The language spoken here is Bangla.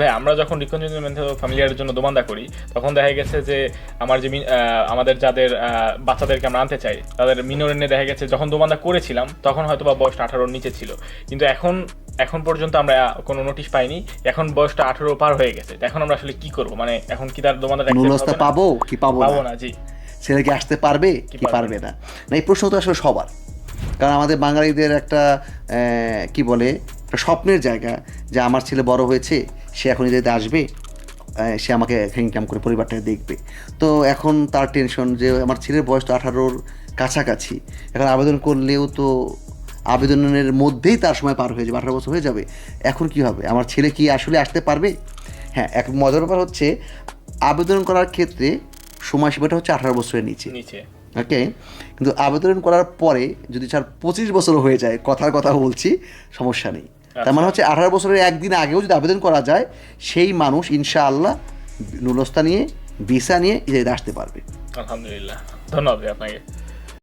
ভাই আমরা যখন রিকনজিউমেন্ট ফ্যামিলিয়ার জন্য দোমান্দা করি তখন দেখা গেছে যে আমার যে আমাদের যাদের বাচ্চাদেরকে আমরা আনতে চাই তাদের মিনোর এনে দেখা গেছে যখন দোমান্দা করেছিলাম তখন হয়তো বা বয়সটা আঠারোর নিচে ছিল। কিন্তু এখন এখন পর্যন্ত আমরা কোনো নোটিশ পাইনি এখন বয়সটা আঠারো পার হয়ে গেছে। এখন আমরা আসলে কি করব? মানে এখন কি তার দোমান্দাটা না? পাবো কি পাবো পাবো না? জি। ছেলে কি আসতে পারবে? কি পারবে না? না এই প্রশ্ন তো আসলে সবার। কারণ আমাদের বাঙালিদের একটা আহ, কি বলে একটা স্বপ্নের জায়গা যে আমার ছেলে বড় হয়েছে সে এখন যদি আসবে সে আমাকে ইনকাম করে পরিবারটাকে দেখবে। তো এখন তার টেনশন যে আমার ছেলের বয়স তো আঠারোর কাছাকাছি। এখন আবেদন করলেও তো আবেদনের মধ্যেই তার সময় পার হয়ে যাবে আঠারো বছর হয়ে যাবে। এখন কি হবে? আমার ছেলে কি আসলে আসতে পারবে? হ্যাঁ এক মজার ব্যাপার হচ্ছে আবেদন করার ক্ষেত্রে সময়সীমাটা হচ্ছে আঠারো বছরের নিচে। ওকে? কিন্তু আবেদন করার পরে যদি স্যার পঁচিশ বছর হয়ে যায় কথার কথা বলছি সমস্যা নেই। তার মানে হচ্ছে আঠারো বছরের একদিন আগেও যদি আবেদন করা যায় সেই মানুষ ইনশাআল্লাহ নুলস্তা নিয়ে ভিসা নিয়ে ইসরায়েলে আসতে পারবে। আলহামদুলিল্লাহ। ধন্যবাদ আপনাকে।